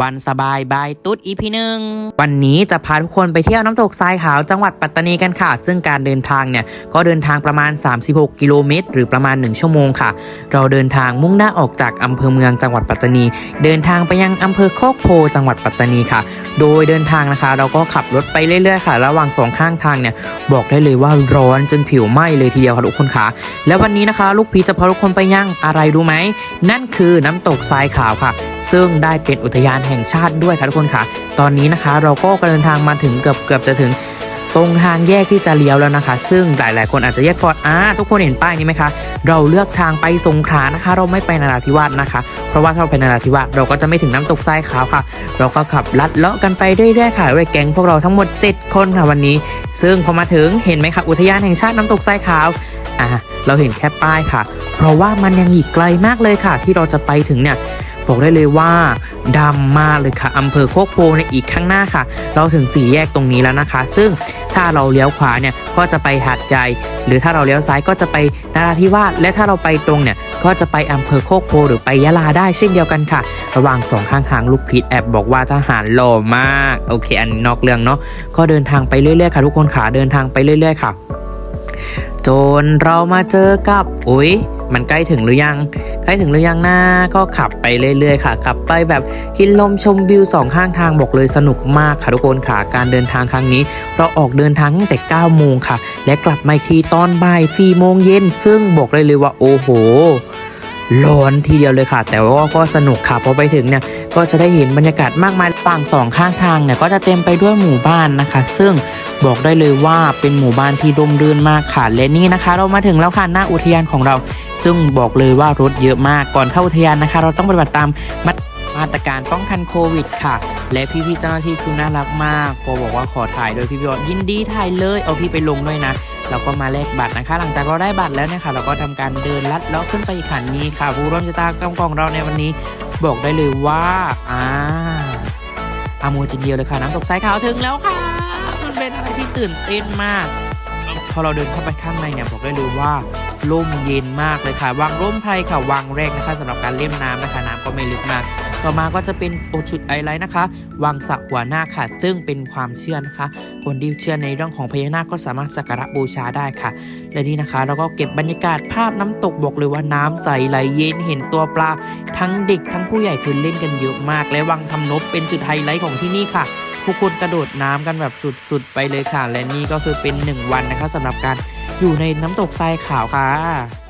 วันสบายบายตุ๊ดอีพีหนึ่งวันนี้จะพาทุกคนไปเที่ยวน้ำตกทรายขาวจังหวัดปัตตานีกันค่ะ ซึ่งการเดินทางเนี่ยก็เดินทางประมาณ 36 กิโลเมตร หรือประมาณ 1 ชั่วโมงค่ะ เราเดินทางมุ่งหน้าออกจากอำเภอเมืองจังหวัดปัตตานี เดินทางไปยังอำเภอโคกโพจังหวัดปัตตานีค่ะ โดยเดินทางนะคะ เราก็ขับรถไปเรื่อยๆค่ะ ระหว่างสองข้างทางเนี่ยบอกได้เลยว่าร้อนจนผิวไหม้เลยทีเดียวค่ะทุกคนค่ะ แล้ววันนี้นะคะ ลูกพีจะพาทุกคนไปย่างอะไรรู้ไหมนั่นคือน้ำตกทรายขาวค่ะ ซึ่งได้เป็นอุทยานแห่งชาติด้วยค่ะทุกคนค่ะ ตอนนี้นะคะเราก็เดินทางมาถึงเกือบเกือบจะถึงตรงทางแยกที่จะเลี้ยวแล้วนะคะ ซึ่งหลาย ๆ คนอาจจะแยกก่อนอ่าทุกคนเห็นป้ายนี้ไหมคะ เราเลือกทางไปสงขลานะคะ เราไม่ไปนราธิวาสนะคะ เพราะว่าถ้าเราไปนราธิวาสเราก็จะไม่ถึงน้ำตกทรายขาวค่ะ เราก็ขับลัดเลาะกันไปเรื่อย ๆ ค่ะด้วยแก๊งพวกเราทั้งหมด 7 คนค่ะวันนี้ ซึ่งพอมาถึงเห็นไหมคะอุทยานแห่งชาติน้ำตกทรายขาวอะเราเห็นแค่ป้ายค่ะ เพราะว่ามันยังอีกไกลมากเลยค่ะ ที่เราจะไปถึงเนี่ย บอกได้เลยว่าดำมากเลยค่ะอำเภอโคกโพในอีกข้างหน้าค่ะ เราถึงสี่แยกตรงนี้แล้วนะคะ ซึ่งถ้าเราเลี้ยวขวาเนี่ยก็จะไปหาดใหญ่หรือถ้าเราเลี้ยวซ้ายก็จะไปนราธิวาสและถ้าเราไปตรงเนี่ยก็จะไปอำเภอโคกโพหรือไปยะลาได้เช่นเดียวกันค่ะ ระหว่างสองข้างทางลูกพีทแอบบอกว่าทหารหล่อมาก โอเคอันนี้นอกเรื่องเนาะก็เดินทางไปเรื่อยๆค่ะ ทุกคนขาเดินทางไปเรื่อย ๆ ค่ะ จนเรามาเจอกับอุ๊ยมันใกล้ถึงหรือยัง ล้ถึงหรือยังนะก็ขับไปเรื่อยๆค่ะ ขับไปแบบกินลมชมวิวสองข้างทางบอกเลยสนุกมากค่ะทุกคนค่ะการเดินทางครั้งนี้ เราออกเดินทางตั้งแต่9โมงค่ะ และกลับมาอีกทีตอนบ่าย4โมงเย็นซึ่งบอกเลยเลยว่าโอ้โห ร้อนทีเดียวเลยค่ะ แต่ว่าก็สนุกค่ะพอไปถึงเนี่ยก็จะได้เห็นบรรยากาศมากมายฝั่งสองข้างทางเนี่ยก็จะเต็มไปด้วยหมู่บ้านนะคะ ซึ่งบอกได้เลยว่าเป็นหมู่บ้านที่ร่มรื่นมากค่ะ และนี่นะคะ เรามาถึงแล้วค่ะหน้าอุทยานของเรา ซึ่งบอกเลยว่ารถเยอะมากก่อนเข้าอุทยานนะคะ เราต้องปฏิบัติตามมามาตรการป้องกันโควิดค่ะ และพี่ๆเจ้าหน้าที่คือน่ารักมากพอบอกว่าขอถ่ายโดยพี่ๆบอกยินดีถ่ายเลย เอาพี่ไปลงด้วยนะ เราก็มาแลกบัตรนะคะ หลังจากเราได้บัตรแล้วเนี่ยค่ะเราก็ทำการเดินลัดเลาะขึ้นไปอีกขันนี้ค่ะผู้ร่วมชะตากรรมของเราในวันนี้ บอกได้เลยว่าอ่าอาโมจินเดียวเลยค่ะน้ำตกสายขาวถึงแล้วค่ะ มันเป็นอะไรที่ตื่นเต้นมาก พอเราเดินเข้าไปข้างในเนี่ยบอกได้เลยว่าร่มเย็นมากเลยค่ะ วางร่มไพรค่ะวางแรกนะคะสำหรับการเล่นน้ำนะคะน้ำก็ไม่ลึกมาก ต่อมาก็จะเป็นโอชุดไอไลท์นะคะวางสะหัวหน้าคค่ะ ซึ่งเป็นความเชื่อนะคะ คนที่เชื่อในเรื่องของพญานาคก็สามารถสักการะบูชาได้ค่ะ และนี่นะคะเราก็เก็บบรรยากาศภาพน้ำตกบอกเลยว่าน้ำใสไหลเย็นเห็นตัวปลา ทั้งเด็กทั้งผู้ใหญ่คือเล่นกันเยอะมาก และวังทำนบเป็นจุดไฮไลท์ของที่นี่ค่ะทุกคนกระโดดน้ำกันแบบสุดๆ ไปเลยค่ะ และนี่ก็คือเป็นหนึ่งวันนะคะสำหรับการอยู่ในน้ำตกทรายขาวค่ะ